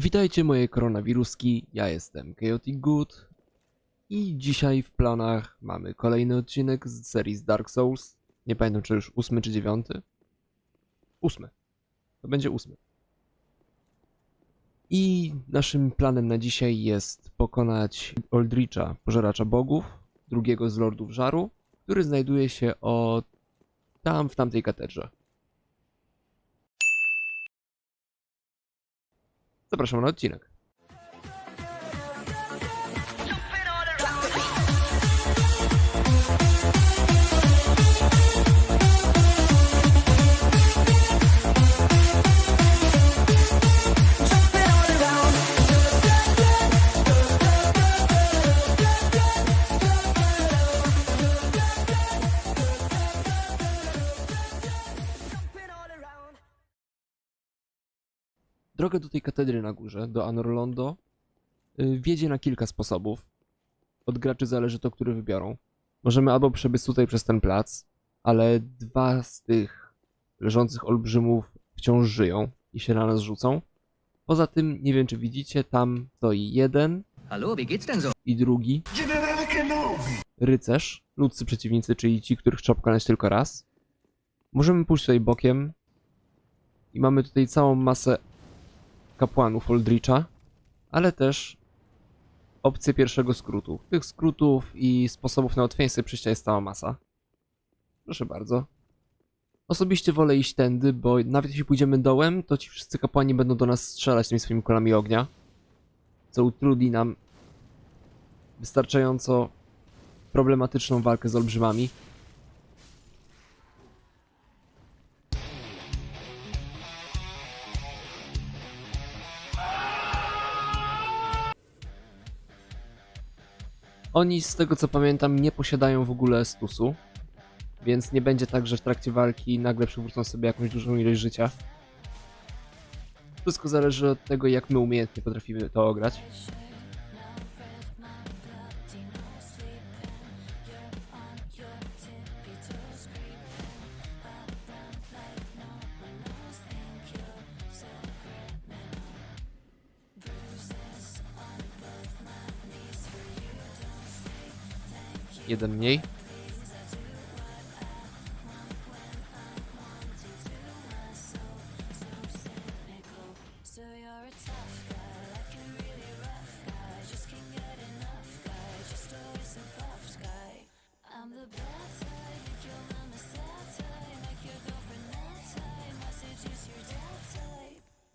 Witajcie moje koronawiruski, ja jestem Chaotic Good i dzisiaj w planach mamy kolejny odcinek z serii z Dark Souls. Nie pamiętam czy już ósmy czy dziewiąty. Ósmy. To będzie ósmy. I naszym planem na dzisiaj jest pokonać Oldricha, pożeracza bogów, drugiego z Lordów Żaru, który znajduje się o tam w tamtej katedrze. Zapraszam na odcinek. Drogę do tej katedry na górze, do Anorlondo, y, wiedzie na kilka sposobów. Od graczy zależy to, który wybiorą. Możemy albo przebyć tutaj przez ten plac, ale dwa z tych leżących olbrzymów wciąż żyją i się na nas rzucą. Poza tym, nie wiem czy widzicie, tam stoi jeden Hallo, wie geht's denn so? i drugi rycerz, ludzcy przeciwnicy, czyli ci, których trzeba pokonać tylko raz. Możemy pójść tutaj bokiem i mamy tutaj całą masę kapłanów Oldricha, ale też opcję pierwszego skrótu. Tych skrótów i sposobów na łatwiej sobie przyjścia jest cała masa. Proszę bardzo. Osobiście wolę iść tędy, bo nawet jeśli pójdziemy dołem, to ci wszyscy kapłani będą do nas strzelać tymi swoimi kulami ognia, co utrudni nam wystarczająco problematyczną walkę z olbrzymami. Oni, z tego co pamiętam, nie posiadają w ogóle stusu, więc nie będzie tak, że w trakcie walki nagle przywrócą sobie jakąś dużą ilość życia. Wszystko zależy od tego, jak my umiejętnie potrafimy to ograć. Type.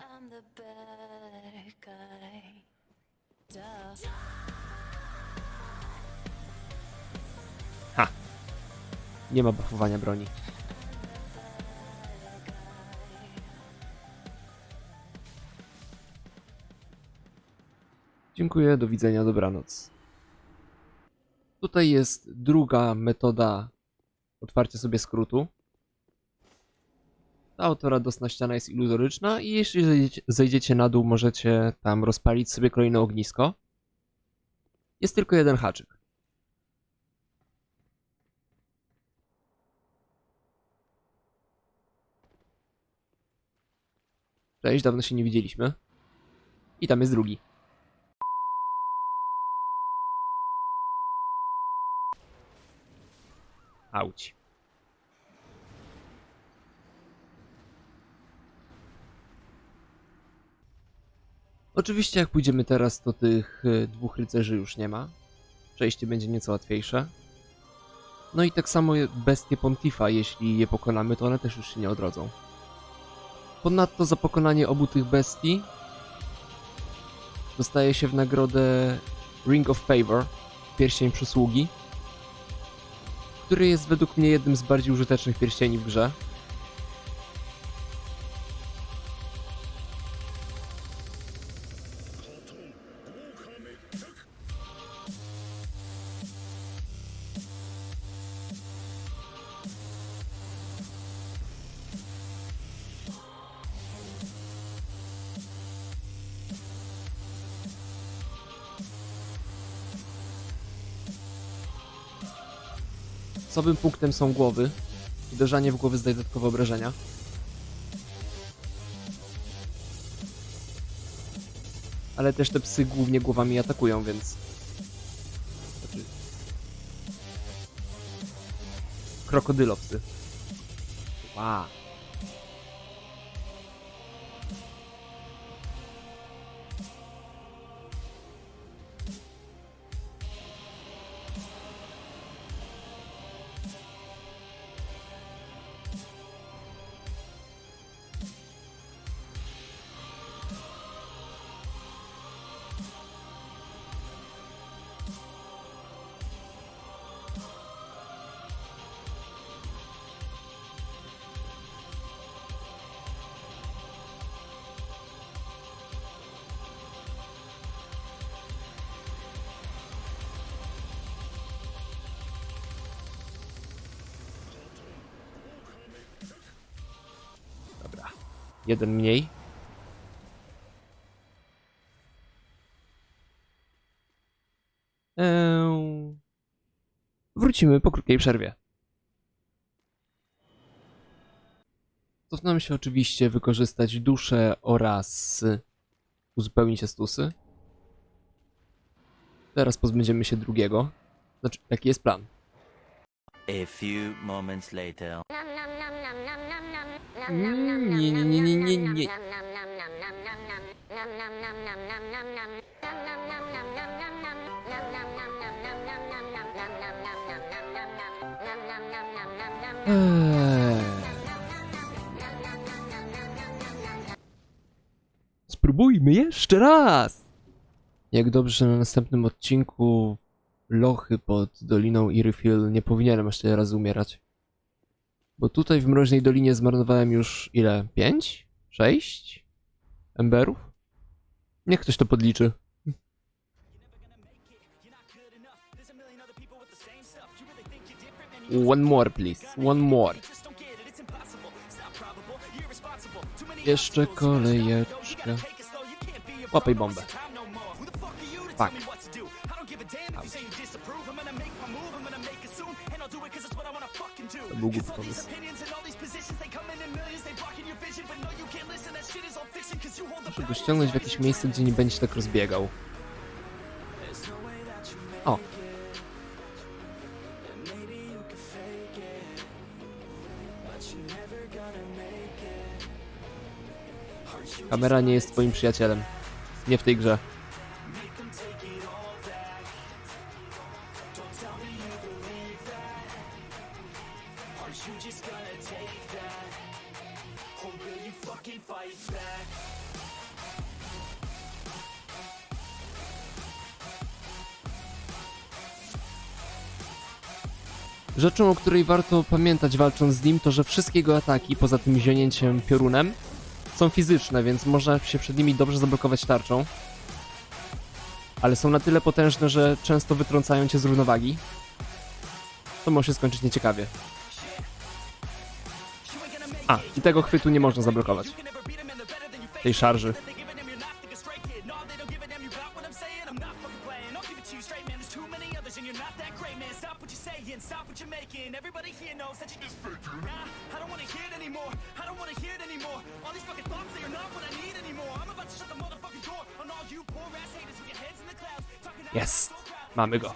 I'm the bad guy. Duh. Nie ma buffowania broni. Dziękuję, do widzenia, dobranoc. Tutaj jest druga metoda otwarcia sobie skrótu. Ta oto radosna ściana jest iluzoryczna i jeśli zejdziecie na dół, możecie tam rozpalić sobie kolejne ognisko. Jest tylko jeden haczyk. Cześć, dawno się nie widzieliśmy. I tam jest drugi. Auć. Oczywiście jak pójdziemy teraz, to tych y, dwóch rycerzy już nie ma. Przejście będzie nieco łatwiejsze. No i tak samo bestie Pontifa, jeśli je pokonamy, to one też już się nie odrodzą. Ponadto za pokonanie obu tych bestii dostaje się w nagrodę Ring of Favor, pierścień przysługi, który jest według mnie jednym z bardziej użytecznych pierścieni w grze. Słabym punktem są głowy. Uderzanie w głowy zdaje dodatkowe obrażenia. Ale też te psy głównie głowami atakują, więc... Znaczy... Wow. Jeden mniej. Eee... Wrócimy po krótkiej przerwie. Cofnąłem się oczywiście wykorzystać duszę oraz uzupełnić estusy. Teraz pozbędziemy się drugiego. Znaczy, jaki jest plan? A few moments later. Nie, nie, nie, nie, nie, nie. Spróbujmy jeszcze raz! Jak dobrze, na następnym odcinku lochy pod Doliną Iryfil nie powinienem tyle razy umierać. Bo tutaj w Mroźnej Dolinie zmarnowałem już ile? Pięć? Sześć? Emberów? Niech ktoś to podliczy. One more, please. One more. Jeszcze kolejeczkę. Łapaj bombę. To był głupi pomysł. Muszę go ściągnąć w jakieś miejsce, gdzie nie będzie się tak rozbiegał. O. Kamera nie jest twoim przyjacielem. Nie w tej grze. Rzeczą, o której warto pamiętać walcząc z nim, to że wszystkie jego ataki, poza tym zionięciem piorunem, są fizyczne, więc można się przed nimi dobrze zablokować tarczą. Ale są na tyle potężne, że często wytrącają cię z równowagi. To może się skończyć nieciekawie. A, i tego chwytu nie można zablokować. Tej szarży. Jest! Mamy go.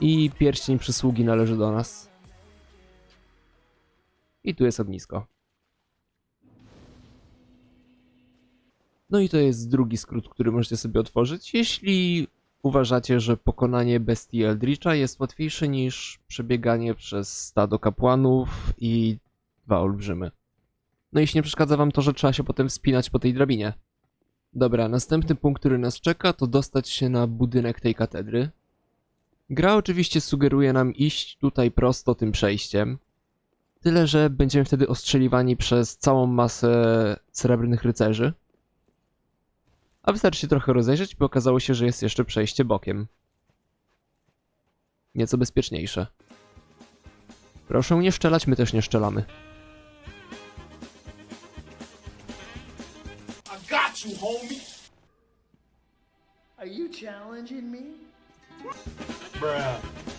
I pierścień przysługi należy do nas. I tu jest ognisko. No i to jest drugi skrót, który możecie sobie otworzyć, jeśli uważacie, że pokonanie bestii Eldritcha jest łatwiejsze niż przebieganie przez stado kapłanów i dwa olbrzymy. No jeśli nie przeszkadza wam to, że trzeba się potem wspinać po tej drabinie. Dobra, następny punkt, który nas czeka, to dostać się na budynek tej katedry. Gra oczywiście sugeruje nam iść tutaj prosto tym przejściem. Tyle, że będziemy wtedy ostrzeliwani przez całą masę srebrnych rycerzy. A wystarczy się trochę rozejrzeć, by okazało się, że jest jeszcze przejście bokiem. Nieco bezpieczniejsze. Proszę nie szczelać, my też nie szczelamy. Are you challenging me? Bruh.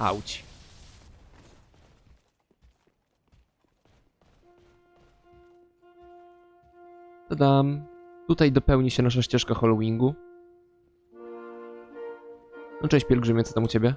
Auć. Tadam. Tutaj dopełni się nasza ścieżka Halloweengu. No cześć pielgrzymie, co tam u ciebie?